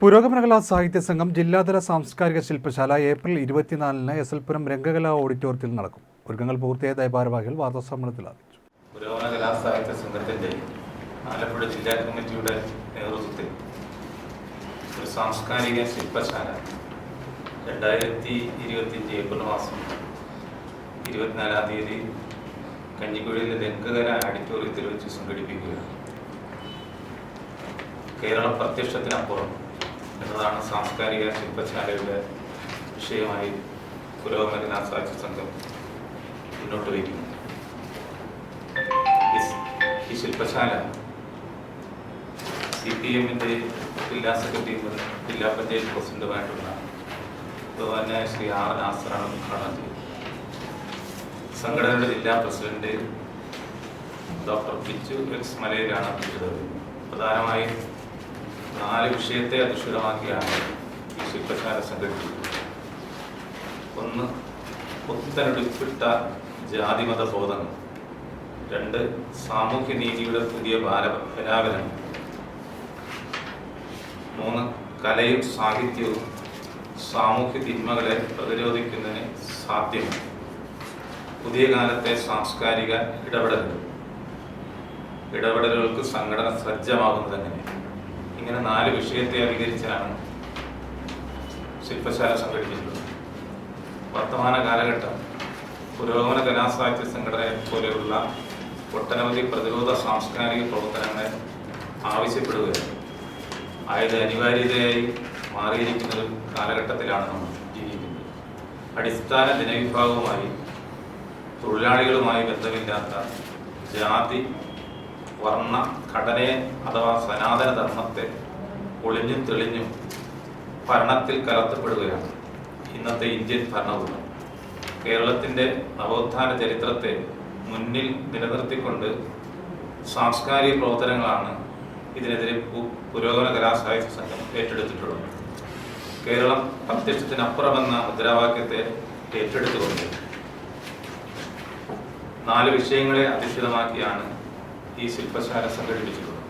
പുരോഗമന കലാ സാഹിത്യ സംഘം ജില്ലാതല സാംസ്കാരിക ശില്പശാല ഏപ്രിൽ ഇരുപത്തിനാലിന് എസ് എൽ പുരം രംഗകലാ ഓഡിറ്റോറിയത്തിൽ നടക്കും. ഒരുക്കങ്ങൾ പൂർത്തിയായതായി ഭാരവാഹികൾ വാർത്താസമ്മേളനത്തിൽ അറിയിച്ചു. പുരോഗമനകലാ കലാസാഹിത്യ സംഘത്തിന്റെ ആലപ്പുഴ ജില്ലാ കമ്മിറ്റിയുടെ നേതൃത്വത്തിൽ ഒരു സാംസ്കാരിക ശില്പശാല രണ്ടായിരത്തി ഇരുപത്തിയഞ്ച് ഏപ്രിൽ മാസം ഇരുപത്തിനാലാം തീയതി കഞ്ഞിക്കുഴിയിലെ രംഗകല ഓഡിറ്റോറിയത്തിൽ വെച്ച് സംഘടിപ്പിക്കുകയാണ്. കേരള പ്രത്യക്ഷത്തിനപ്പുറം എന്നതാണ് സാംസ്കാരിക ശില്പശാലയുടെ വിഷയമായി പുരോഗമന സാഹിത്യ സംഘം മുന്നോട്ട് വയ്ക്കുന്നത്. ഈ- ശില്പശാല സി പി എമ്മിന്റെ ജില്ലാ സെക്രട്ടറിയും ജില്ലാ പഞ്ചായത്ത് പ്രസിഡന്റുമായിട്ടുള്ള അതുപോലെ ശ്രീ ആർ നാസറാണ് ഉദ്ഘാടനം ചെയ്തത്. സംഘടനയുടെ ജില്ലാ പ്രസിഡന്റ് ഡോക്ടർ പിച്ചു എക്സ് മലയിലാണ് അധ്യക്ഷത പ്രധാനമായും നാല് വിഷയത്തെ അധിഷ്ഠിതമാക്കിയാണ് ഈ ശില്പശാല സംഘടിപ്പിച്ചത് ഒന്ന് പുത്തനെടുപ്പിട്ട ജാതിമത ബോധങ്ങൾ. രണ്ട് സാമൂഹ്യ നീതിയുടെ പുതിയ ബാല ബലാബലം മൂന്ന് കലയും സാഹിത്യവും സാമൂഹ്യ തിന്മകളെ പ്രതിരോധിക്കുന്നതിന് സാധ്യം പുതിയ കാലത്തെ സാംസ്കാരിക ഇടപെടലുകൾ. ഇടപെടലുകൾക്ക് സംഘടന സജ്ജമാകുന്നത് എങ്ങനെ ഇങ്ങനെ നാല് വിഷയത്തെ അധികരിച്ചാണ് ശില്പശാല സംഘടിപ്പിച്ചത്. വർത്തമാന കാലഘട്ടം പുരോഗമന കലാസാഹിത്യ സംഘടനയെ പോലെയുള്ള ഒട്ടനവധി പ്രതിരോധ സാംസ്കാരിക പ്രവർത്തനങ്ങളെ ആവശ്യപ്പെടുകയാണ്. ആയത് അനിവാര്യതയായി മാറിയിരിക്കുന്ന ഒരു കാലഘട്ടത്തിലാണ് നമ്മൾ ജീവിക്കുന്നത്. അടിസ്ഥാന ജനവിഭാഗവുമായി തൊഴിലാളികളുമായി ബന്ധമില്ലാത്ത ജാതി വർണ ഘടനയെ അഥവാ സനാതന ധർമ്മത്തെ ഒളിഞ്ഞും തെളിഞ്ഞും ഭരണത്തിൽ കലർത്തപ്പെടുകയാണ് ഇന്നത്തെ ഇന്ത്യൻ ഭരണകൂടം. കേരളത്തിന്റെ നവോത്ഥാന ചരിത്രത്തെ മുന്നിൽ നിലനിർത്തിക്കൊണ്ട് സാംസ്കാരിക പ്രവർത്തനങ്ങളാണ് ഇതിനെതിരെ പുരോഗമന കലാസാഹിത്യ സംഘം ഏറ്റെടുത്തിട്ടുള്ളത്. കേരളം പ്രത്യക്ഷത്തിനപ്പുറമെന്ന മുദ്രാവാക്യത്തെ ഏറ്റെടുത്തുകൊണ്ട് നാല് വിഷയങ്ങളെ അധിഷ്ഠിതമാക്കിയാണ് ഈ ശില്പശാല സംഘടിപ്പിച്ചിട്ടുള്ളത്.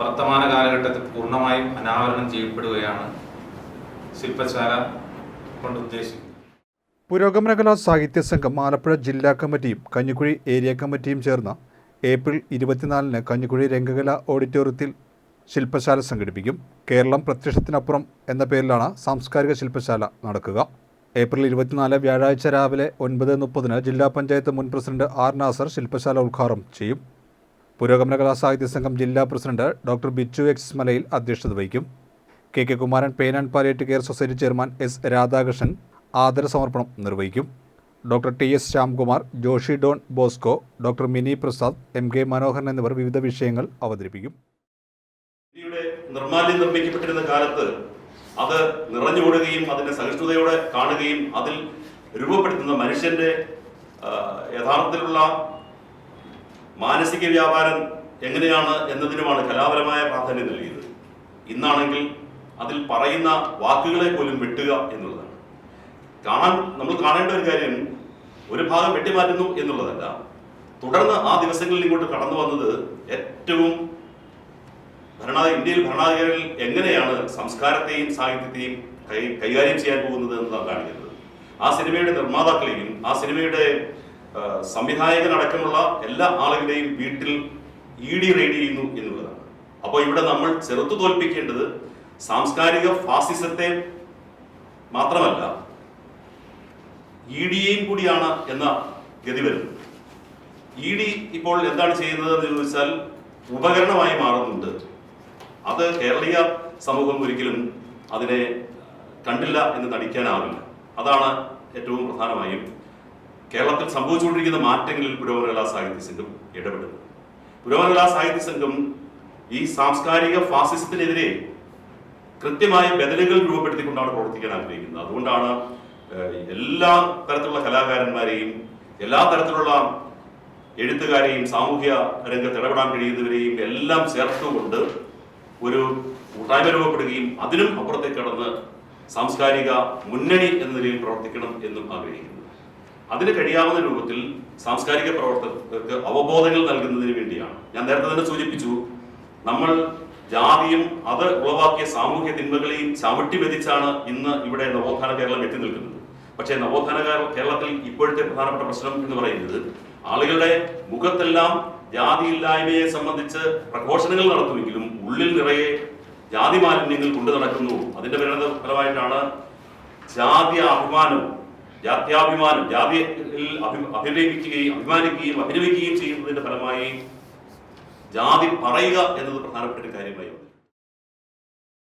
വർത്തമാന കാലഘട്ടത്തിൽ പൂർണമായും അനാവരണം ചെയ്യപ്പെടുകയാണ് ശില്പശാല കൊണ്ട് ഉദ്ദേശിക്കുന്നത്. പുരോഗമന കലാ സാഹിത്യ സംഘം ആലപ്പുഴ ജില്ലാ കമ്മിറ്റിയും കഞ്ഞിക്കുഴി ഏരിയ കമ്മിറ്റിയും ചേർന്ന് ഏപ്രിൽ ഇരുപത്തിനാലിന് കഞ്ഞിക്കുഴി രംഗകല ഓഡിറ്റോറിയത്തിൽ ശില്പശാല സംഘടിപ്പിക്കും. കേരളം പ്രത്യക്ഷത്തിനപ്പുറം എന്ന പേരിലാണ് സാംസ്കാരിക ശില്പശാല നടക്കുക. ഏപ്രിൽ ഇരുപത്തിനാല് വ്യാഴാഴ്ച രാവിലെ ഒൻപത് മുപ്പതിന് ജില്ലാ പഞ്ചായത്ത് മുൻ പ്രസിഡന്റ് ആർ നാസർ ശില്പശാല ഉദ്ഘാടനം ചെയ്യും. പുരോഗമന കലാസാഹിത്യ സംഘം ജില്ലാ പ്രസിഡന്റ് ഡോക്ടർ ബിച്ചു എക്സ് മലയിൽ അധ്യക്ഷത വഹിക്കും. K K Kumaran pain and palliative care society chairman S Radhakrishnan ആദര സമർപ്പണം നിർവഹിക്കും. Doctor T S Shyamkumar Joshi Don Bosco doctor Mini Prasad M K Manoharan എന്നിവർ വിവിധ വിഷയങ്ങൾ അവതരിപ്പിക്കും. നിർമ്മാല്യം നിർമ്മിക്കപ്പെട്ടിരുന്ന കാലത്ത് അത് നിറഞ്ഞോടുകയും അതിനെ സഹിഷ്ണുതയോടെ കാണുകയും അതിൽ രൂപപ്പെടുത്തുന്ന മനുഷ്യന്റെ യഥാർത്ഥത്തിലുള്ള മാനസിക വ്യാപാരം എങ്ങനെയാണ് എന്നതിനുമാണ് കലാപരമായ പ്രാധാന്യം നൽകിയത്. ഇന്നാണെങ്കിൽ അതിൽ പറയുന്ന വാക്കുകളെ പോലും വെട്ടുക എന്നുള്ളതാണ്. കാണാൻ നമ്മൾ കാണേണ്ട ഒരു കാര്യം ഒരു ഭാഗം വെട്ടിമാറ്റുന്നു എന്നുള്ളതല്ല. തുടർന്ന് ആ ദിവസങ്ങളിൽ ഇങ്ങോട്ട് കടന്നു വന്നത് ഏറ്റവും ഭരണ ഇന്ത്യയിൽ ഭരണാധികാരികൾ എങ്ങനെയാണ് സംസ്കാരത്തെയും സാഹിത്യത്തെയും കൈ കൈകാര്യം ചെയ്യാൻ പോകുന്നത് എന്നതാണ് കാണിക്കുന്നത്. ആ സിനിമയുടെ നിർമ്മാതാക്കളെയും ആ സിനിമയുടെ സംവിധായകനടക്കമുള്ള എല്ലാ ആളുകളുടെയും വീട്ടിൽ ഇ ഡി റെയ്ഡ് ചെയ്യുന്നു എന്നുള്ളതാണ്. അപ്പോൾ ഇവിടെ നമ്മൾ ചെറുത്തു തോൽപ്പിക്കേണ്ടത് സാംസ്കാരിക ഫാസിസത്തെ മാത്രമല്ല ഇ ഡിയെയും കൂടിയാണ് എന്ന ഗതി വരുന്നത്. ഇ ഡി ഇപ്പോൾ എന്താണ് ചെയ്യുന്നത് എന്ന് ചോദിച്ചാൽ ഉപകരണമായി മാറുന്നുണ്ട്. അത് കേരളീയ സമൂഹം ഒരിക്കലും അതിനെ കണ്ടില്ല എന്ന് നടിക്കാനാവില്ല. അതാണ് ഏറ്റവും പ്രധാനമായും കേരളത്തിൽ സംഭവിച്ചുകൊണ്ടിരിക്കുന്ന മാറ്റങ്ങളിൽ പുരോഗമനകലാ സാഹിത്യ സംഘം ഇടപെടുന്നത്. പുരോഗമനകലാ സാഹിത്യ സംഘം ഈ സാംസ്കാരിക ഫാസിസത്തിനെതിരെ കൃത്യമായ ബദലുകൾ രൂപപ്പെടുത്തിക്കൊണ്ടാണ് പ്രവർത്തിക്കാൻ ആഗ്രഹിക്കുന്നത്. അതുകൊണ്ടാണ് എല്ലാ തരത്തിലുള്ള കലാകാരന്മാരെയും എല്ലാ തരത്തിലുള്ള എഴുത്തുകാരെയും സാമൂഹ്യ രംഗത്ത് ഇടപെടാൻ കഴിയുന്നവരെയും എല്ലാം ചേർത്തുകൊണ്ട് ഒരു കൂട്ടായ്മ രൂപപ്പെടുകയും അതിനും അപ്പുറത്തേക്ക് കടന്ന് സാംസ്കാരിക മുന്നണി എന്ന നിലയിൽ പ്രവർത്തിക്കണം എന്നും ആഗ്രഹിക്കുന്നു. അതിന് കഴിയാവുന്ന രൂപത്തിൽ സാംസ്കാരിക പ്രവർത്തകർക്ക് അവബോധങ്ങൾ നൽകുന്നതിന് വേണ്ടിയാണ്. ഞാൻ നേരത്തെ തന്നെ സൂചിപ്പിച്ചു നമ്മൾ ജാതിയും അത് ഉളവാക്കിയ സാമൂഹ്യ തിന്മകളെയും ചവിട്ടി വെതിച്ചാണ് ഇന്ന് ഇവിടെ നവോത്ഥാന കേരളം എത്തി നിൽക്കുന്നത്. പക്ഷേ നവോത്ഥാന കേരളത്തിൽ ഇപ്പോഴത്തെ പ്രധാനപ്പെട്ട പ്രശ്നം എന്ന് പറയുന്നത് ആളുകളുടെ മുഖത്തെല്ലാം ജാതിയില്ലായ്മയെ സംബന്ധിച്ച് പ്രഘോഷണങ്ങൾ നടത്തുമെങ്കിലും ഉള്ളിൽ നിറയെ ജാതി മാലിന്യങ്ങൾ കൊണ്ടു നടക്കുന്നു. അതിന്റെ പരിണത ഫലമായിട്ടാണ് ജാതി അഭിമാനവും ജാത്യാഭിമാനം ജാതിയിൽ അഭി- അഭിനയിക്കുകയും അഭിമാനിക്കുകയും അഭിനയിക്കുകയും ചെയ്യുന്നതിന്റെ ഫലമായി ജാതി പറയുക എന്നത് പ്രധാനപ്പെട്ട ഒരു കാര്യമായി